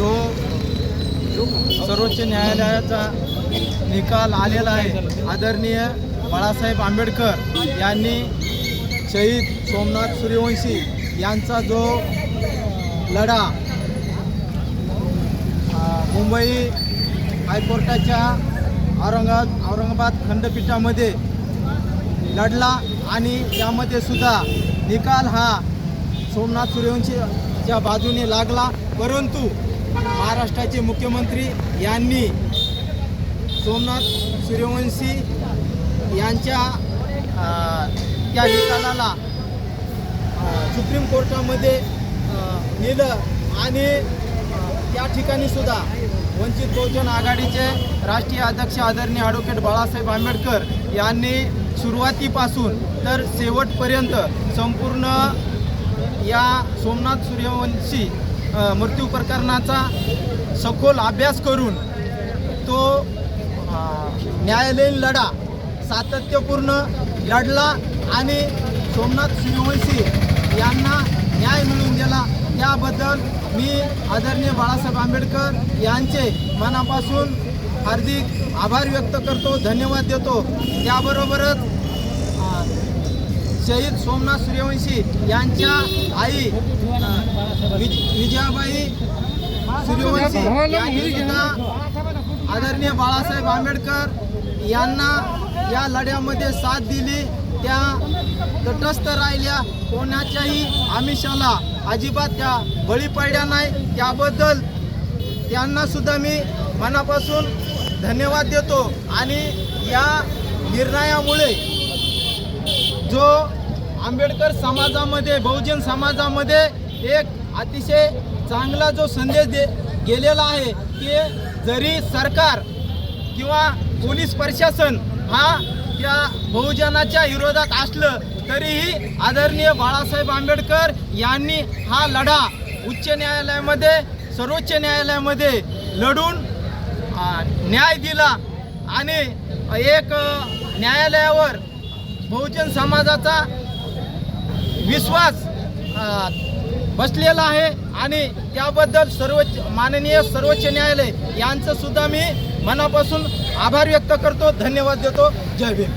जो सर्वोच्च न्यायालयाचा निकाल आलेला आहे आदरणीय बाळासाहेब आंबेडकर यांनी शहीद सोमनाथ सूर्यवंशी यांचा जो लढा मुंबई हायकोर्टाच्या औरंगाबाद औरंगाबाद खंडपीठामध्ये लढला आणि त्यामध्ये सुद्धा निकाल हा सोमनाथ सूर्यवंशीच्या बाजूने लागला. परंतु महाराष्ट्राचे मुख्यमंत्री यांनी सोमनाथ सूर्यवंशी यांच्या त्या निकालाला सुप्रीम कोर्टामध्ये नेलं आणि त्या ठिकाणी सुद्धा वंचित बहुजन आघाडीचे राष्ट्रीय अध्यक्ष आदरणीय ॲडव्होकेट बाळासाहेब आंबेडकर यांनी सुरुवातीपासून तर शेवटपर्यंत संपूर्ण या सोमनाथ सूर्यवंशी मृत्यू प्रकरणाचा सखोल अभ्यास करून तो न्यायालयीन लढा सातत्यपूर्ण लढला आणि सोमनाथ सूर्यवंशी यांना न्याय मिळवून दिला. त्याबद्दल मी आदरणीय बाळासाहेब आंबेडकर यांचे मनापासून हार्दिक आभार व्यक्त करतो धन्यवाद देतो. त्याबरोबरच शहीद सोमनाथ सूर्यवंशी यांच्या आई विज विजयाबाई सूर्यवंशी यांनी सुद्धा आदरणीय बाळासाहेब आंबेडकर यांना या लढ्यामध्ये साथ दिली. त्या तटस्थ राहिल्या. कोणाच्याही आमिषाला अजिबात त्या बळी पडल्या नाही. त्याबद्दल त्यांना सुद्धा मी मनापासून धन्यवाद देतो. आणि या निर्णयामुळे जो आंबेडकर समाजामध्ये बहुजन समाजामध्ये एक अतिशय चांगला जो संदेश दे गेलेला आहे की जरी सरकार किंवा पोलीस प्रशासन हा त्या बहुजनाच्या विरोधात असलं तरीही आदरणीय बाळासाहेब आंबेडकर यांनी हा लढा उच्च न्यायालयामध्ये सर्वोच्च न्यायालयामध्ये लढून न्याय दिला. आणि एक न्यायालयावर बहुजन समाजाचा विश्वास बसलेला आहे आणि त्याबद्दल सर्वोच्च माननीय सर्वोच्च न्यायालय यांचं सुद्धा मी मनापासून आभार व्यक्त करतो धन्यवाद देतो. जय भीम.